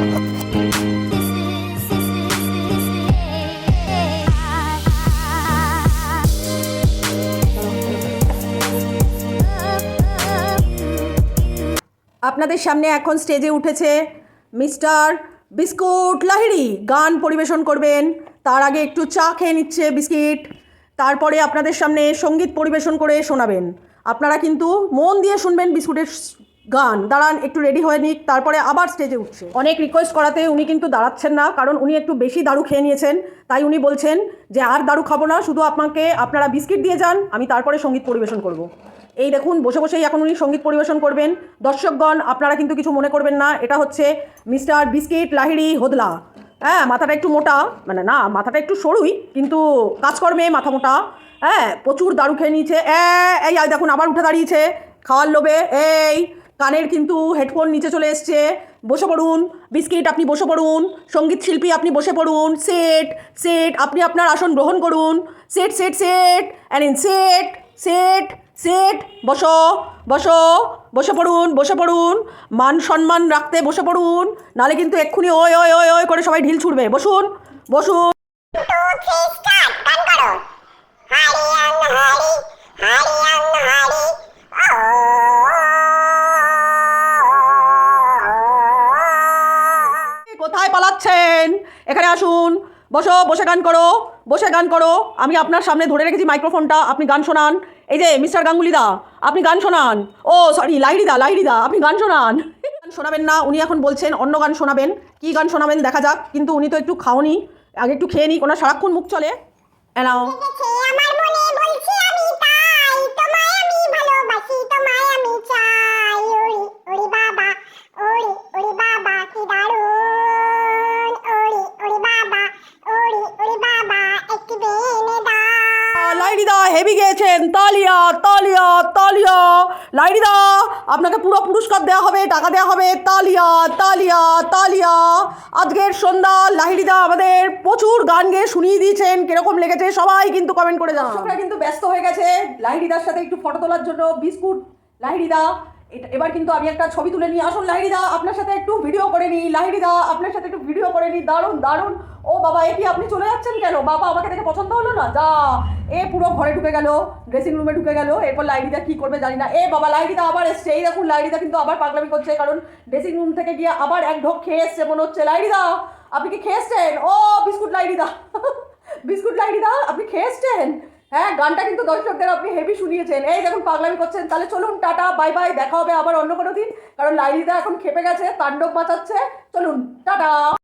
আপনাদের সামনে এখন স্টেজে উঠেছে মিস্টার বিস্কুট লাহিড়ি। গান পরিবেশন করবেন। তার আগে একটু চা খেয়ে নিচ্ছে বিস্কিট। তারপরে আপনাদের সামনে সংগীত পরিবেশন করে শোনাবেন। আপনারা কিন্তু মন দিয়ে শুনবেন বিস্কুটের গান। দাঁড়ান, একটু রেডি হয়ে নিক, তারপরে আবার স্টেজে উঠছে। অনেক রিকোয়েস্ট করাতে উনি কিন্তু দাঁড়াচ্ছেন না, কারণ উনি একটু বেশি দারু খেয়ে নিয়েছেন। তাই উনি বলছেন যে, আর দারু খাব না, শুধু আপনাকে, আপনারা বিস্কিট দিয়ে যান, আমি তারপরে সংগীত পরিবেশন করব। এই দেখুন, বসে বসেই এখন উনি সংগীত পরিবেশন করবেন। দর্শকগণ, আপনারা কিন্তু কিছু মনে করবেন না, এটা হচ্ছে মিস্টার বিস্কিট লাহিড়ি হোদলা। হ্যাঁ মাথাটা একটু মোটা মানে না, মাথাটা একটু সরুই, কিন্তু কাজকর্মে মাথা মোটা। হ্যাঁ প্রচুর দারু খেয়ে নিয়েছে। এই, দেখুন, আবার উঠে দাঁড়িয়েছে, খাওয়ার লোভে। এই কানের কিন্তু হেডফোন নিচে চলে এসছে। বসে পড়ুন, বিস্কিট আপনি বসে পড়ুন, সংগীত শিল্পী আপনি বসে পড়ুন, সেট সেট, আপনি আপনার আসন গ্রহণ করুন। Set set set and in set set set, বসো বসো, বসে পড়ুন বসে পড়ুন। মান সম্মান রাখতে বসে পড়ুন, নালে কিন্তু এক্ষুনি ওই ওই ওই ওই করে সবাই ঢিল ছুড়বে। বসুন বসুন। কোথায় পালাচ্ছেন? এখানে আসুন। বসো, বসে গান করো, বসে গান করো। আমি আপনার সামনে ধরে রেখেছি মাইক্রোফোনটা, আপনি গান শোনান। এই যে, মিস্টার গাঙ্গুলি দা আপনি গান শোনান। ও সরি লাইরি দা লাইরি দা আপনি গান শোনান। গান শোনাবেন না, উনি এখন বলছেন অন্য গান শোনাবেন। কি গান শোনাবেন দেখা যাক, কিন্তু উনি তো একটু খাওনি। আগে একটু খেয়ে নিক, ওনার সারাক্ষণ মুখ চলে। এনাও। হেভি গেয়েছেন। তালিয়া তালিয়া তালিয়া। লাইরিদা আপনাকে পুরো পুরস্কার দেওয়া হবে, টাকা দেওয়া হবে। তালিয়া তালিয়া তালিয়া। আজকের সন্ধ্যা লাহিড়িদা আমাদের প্রচুর গান গেয়ে শুনিয়ে দিয়েছেন। কীরকম লেগেছে সবাই কিন্তু কমেন্ট করে জানান। কিন্তু ব্যস্ত হয়ে গেছে। লাহিড়িদার সাথে একটু ফটো তোলার জন্য। বিস্কুট লাহিড়িদা এটা, এবার কিন্তু আমি একটা ছবি তুলে নিই। আসুন লাহিড়িদা আপনার সাথে একটু ভিডিও করে নিই। লাহিড়িদা আপনার সাথে একটু ভিডিও করে নিই। দারুণ দারুণ। ও বাবা, এ কি, আপনি চলে যাচ্ছেন কেন? বাবা, আমাকে দেখে পছন্দ হলো না? যা, এ পুরো ঘরে ঢুকে গেল ড্রেসিং রুমে ঢুকে গেল, এরপর লাইরিদা কি করবে জানি না। এ বাবা লাইরিদা আবার এসছে। এই দেখুন লাইরিদা কিন্তু আবার পাগলামি করছে, কারণ ড্রেসিং রুম থেকে গিয়ে আবার এক ঢোক খেয়ে এসছে, মনে হচ্ছে। লাইরিদা আপনি কি খেয়ে এসছেন? ও, বিস্কুট লাইরিদা বিস্কুট লাইরিদা আপনি খেয়ে এসছেন? হ্যাঁ গানটা কিন্তু দর্শকদের আপনি হেভি শুনিয়েছেন। এই দেখুন, পাগলামি করছেন। তাহলে চলুন, টাটা বাই বাই দেখা হবে আবার অন্য কোনো দিন। কারণ লাইনিদা এখন খেপে গেছে, তাণ্ডব বাঁচাচ্ছে চলুন, টাটা!